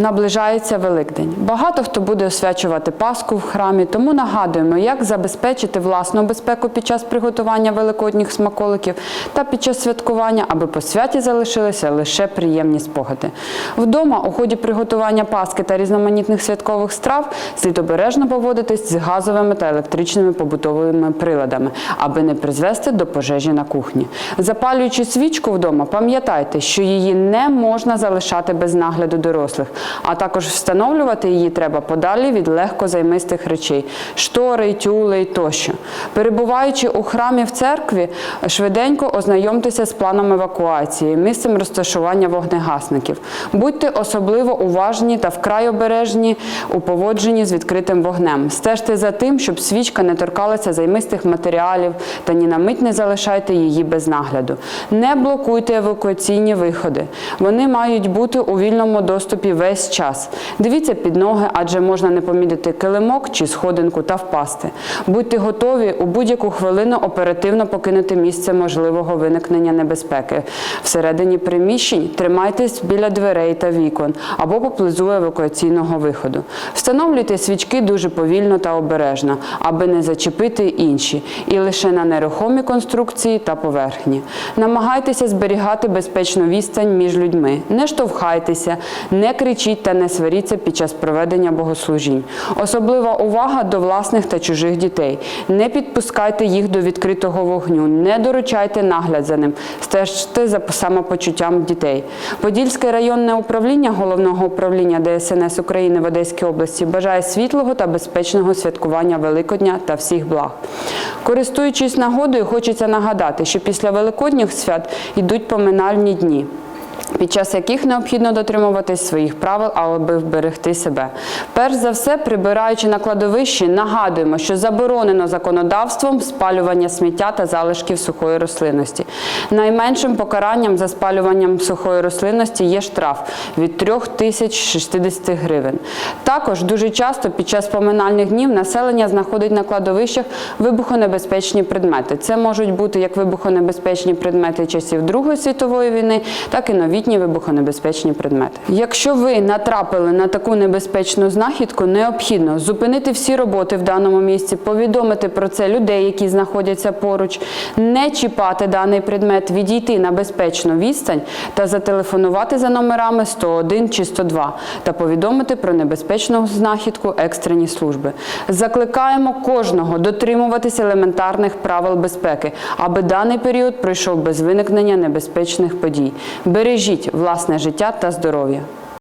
Наближається Великдень. Багато хто буде освячувати Пасху в храмі, тому нагадуємо, як забезпечити власну безпеку під час приготування великодніх смаколиків та під час святкування, аби по святі залишилися лише приємні спогади. Вдома у ході приготування Пасхи та різноманітних святкових страв слід обережно поводитись з газовими та електричними побутовими приладами, аби не призвести до пожежі на кухні. Запалюючи свічку вдома, пам'ятайте, що її не можна залишати без нагляду дорослих, а також встановлювати її треба подалі від легкозаймистих речей штори, тюли тощо. Перебуваючи у храмі в церкві, швиденько ознайомтеся з планом евакуації, місцем розташування вогнегасників. Будьте особливо уважні та вкрай обережні у поводженні з відкритим вогнем. Стежте за тим, щоб свічка не торкалася займистих матеріалів та ні на мить не залишайте її без нагляду. Не блокуйте евакуаційні виходи. Вони мають бути у вільному доступі весь час. Дивіться під ноги, адже можна не помітити килимок чи сходинку та впасти. Будьте готові у будь-яку хвилину оперативно покинути місце можливого виникнення небезпеки. Всередині приміщень тримайтесь біля дверей та вікон або поблизу евакуаційного виходу. Встановлюйте свічки дуже повільно та обережно, аби не зачепити інші, і лише на нерухомі конструкції та поверхні. Намагайтеся зберігати безпечну відстань між людьми. Не штовхайтеся, не кричіть та не сваріться під час проведення богослужінь. Особлива увага до власних та чужих дітей. Не підпускайте їх до відкритого вогню, не доручайте нагляд за ним, стежте за самопочуттям дітей. Подільське районне управління головного управління ДСНС України в Одеській області бажає світлого та безпечного святкування Великодня та всіх благ. Користуючись нагодою, хочеться нагадати, що після Великодніх свят йдуть поминальні дні під час яких необхідно дотримуватись своїх правил, аби вберегти себе. Перш за все, прибираючи на кладовищі, нагадуємо, що заборонено законодавством спалювання сміття та залишків сухої рослинності. Найменшим покаранням за спалюванням сухої рослинності є штраф від 3060 гривень. Також дуже часто під час поминальних днів населення знаходить на кладовищах вибухонебезпечні предмети. Це можуть бути як вибухонебезпечні предмети часів Другої світової війни, так і новітні вибухонебезпечні предмети. Якщо ви натрапили на таку небезпечну знахідку, необхідно зупинити всі роботи в даному місці, повідомити про це людей, які знаходяться поруч, не чіпати даний предмет, відійти на безпечну відстань та зателефонувати за номерами 101 чи 102 та повідомити про небезпечну знахідку екстрені служби. Закликаємо кожного дотримуватися елементарних правил безпеки, аби даний період пройшов без виникнення небезпечних подій. Бережіть власне життя та здоров'я.